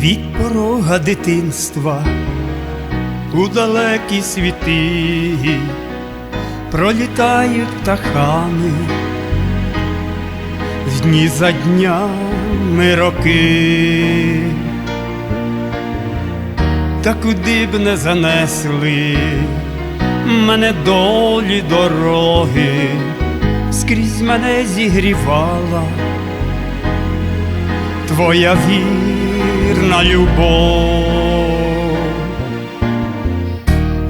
дорога дитинства у далекі світи. Пролітають птахами, дні за днями роки, та куди б не занесли мене долі дороги, скрізь мене зігрівала твоя вірна любов,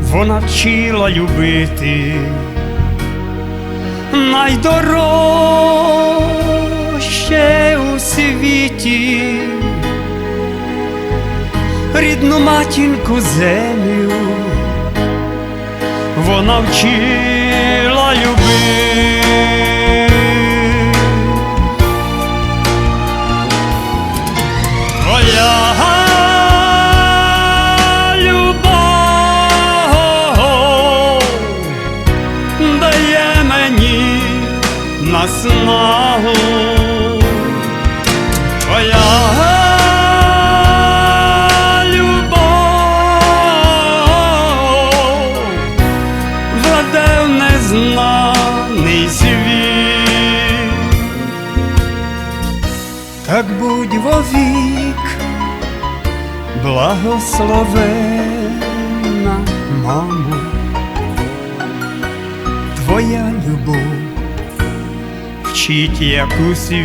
вона вчила любити найдорожче у світі, рідну матінку землю, вона вчила любити. Дає мені наснагу, твоя незнаний світ. Так будь вовік, благословена вчить, як у світі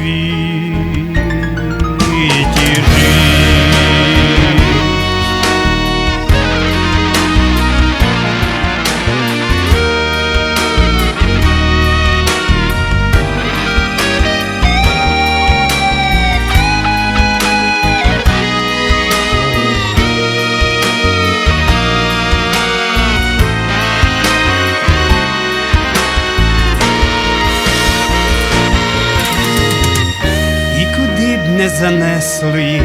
не занесли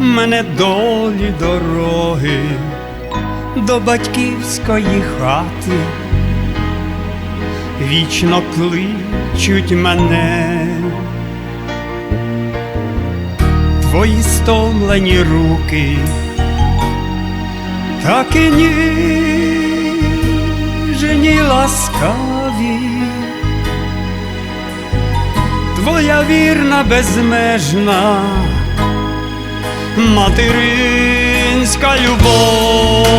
мене долі дороги до батьківської хати, вічно кличуть мене, твої стомлені руки, так і ніжні ласкаві твоя вірна безмежна материнська любов.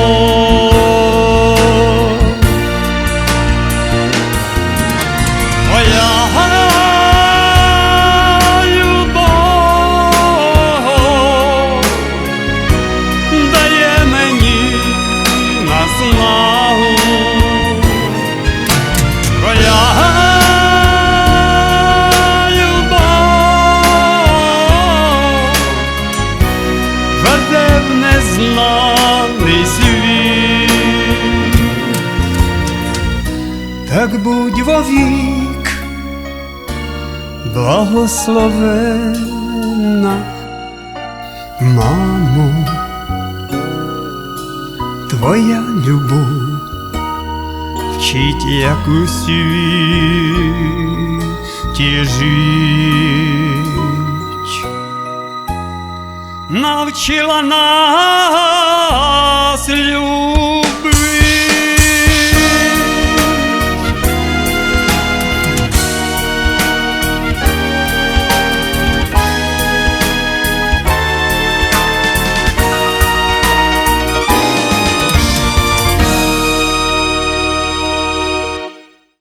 В незнаний світ, так будь вовік, благословена, мамо, твоя любов вчить, як у світі жить. Навчила нас